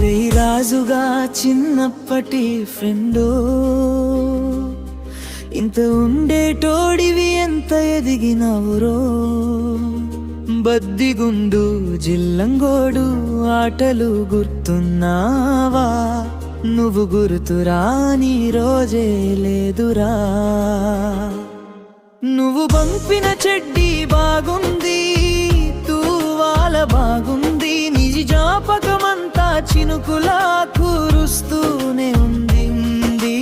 నేరుగా చిన్నప్పటి ఫ్రెండో. ఇంత ఉండేటోడివి ఎంత ఎదిగినవురో. బద్దిగుండు జిల్లంగోడు ఆటలు గుర్తున్నావా? నువ్వు గుర్తురా నీ రోజే లేదురా. నువ్వు పంపిన చెడ్డీ బా చినుకులా కూరుస్తూనే ఉంది ఉంది.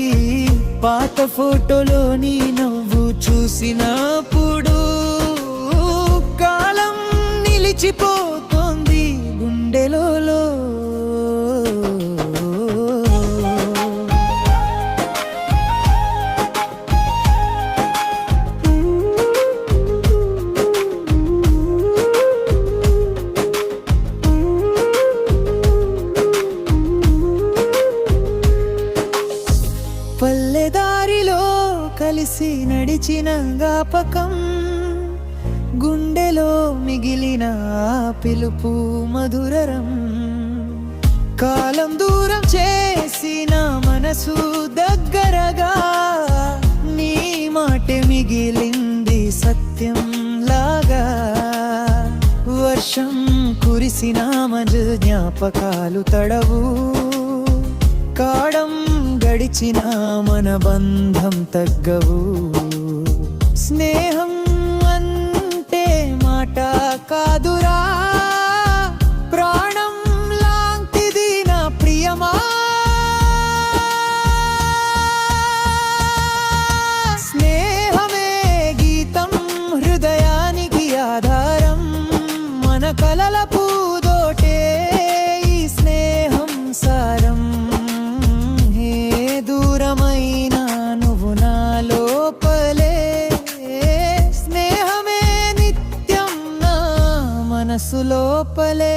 పాత ఫోటోలో నీ నవ్వు చూసినప్పుడు కాలం నిలిచిపో కలిసి నడిచిన జ్ఞాపకం గుండెలో మిగిలిన పిలుపు మధురరం. కాలం దూరం చేసిన మనసు దగ్గరగా నీ మాట మిగిలింది సత్యం లాగా వర్షం కురిసిన మన జ్ఞాపకాలు తడవు. విడిచినా మన బంధం తగ్గవు. స్నేహం అంటే మాట కాదురా. ప్రాణం లాంటిది నా ప్రియమా. స్నేహమే గీతం హృదయానికి ఆధారం. మన కలల పూదోటే మనసు లోపలే.